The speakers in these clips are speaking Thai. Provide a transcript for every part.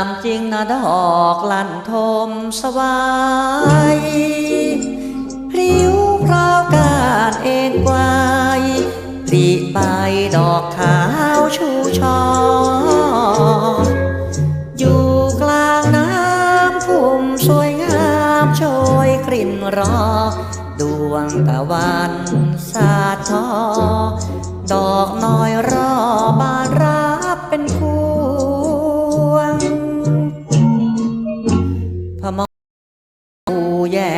ามจริงนะดอกลั่นทมสวายพลิ้วพราวกาดเอ็นไกวปลีใบดอกขาวชูชอ อยู่กลางน้ำพุ่มสวยงามโชยกลิ่นรอ ดวงตะวันสา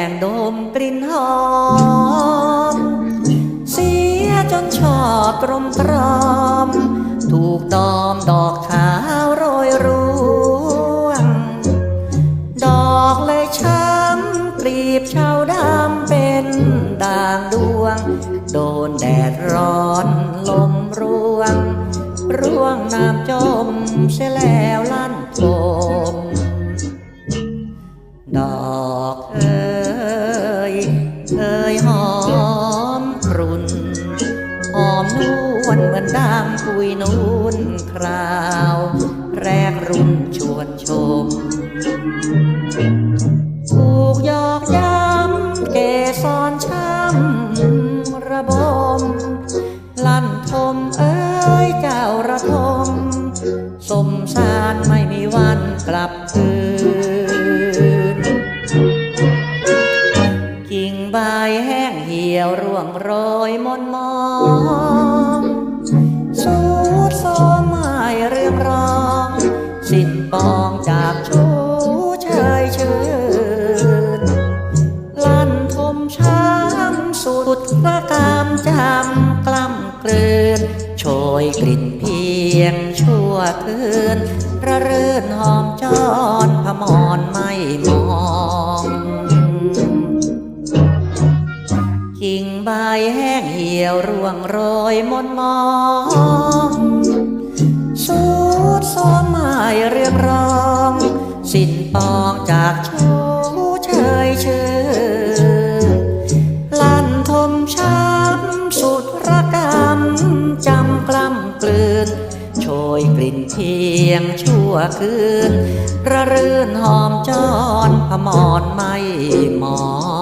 งดมกลิ่นหอม เสียจนชอบตรมตรอม ถูกดอมดอกขาวโรยร่วง ดอกเลยช้ำกลีบเชาดำเป็นด่างดวง โดนแดดร้อนลมร่วง ร่วงน้ำจมเสียแล้วลั่นทมดอกเอ มนวลเหมือนดังคุยนุ่นคราว แรกรุ่นชวนชม ถูกยอกย้ำเกสรช้ำระบม ลั่นทมเอ้ยเจ้าระทมสมสารไม่มีวันกลับคืน งโรยมนมองสูดโซมไม้เรื่องรอง สิ้นปองจากชูเชยชื่นลั่นทมช้ำสุดระกามจำกล้ำกลืนโชยกลิ่นเพียงชั่วคืนระเรื่นหอมจอน กิ่งใบแห้งเหี่ยวร่วงโรยมนมองสูดโซมไม้เรียกร้อง สิ้นปองจากชูเชยชื่นลั่นทมช้ำสุดระกำจำกล้ำกลืนโชยกลิ่นเพียงชั่วคืน ระรื่นหอมจอนพมรไม่หมอง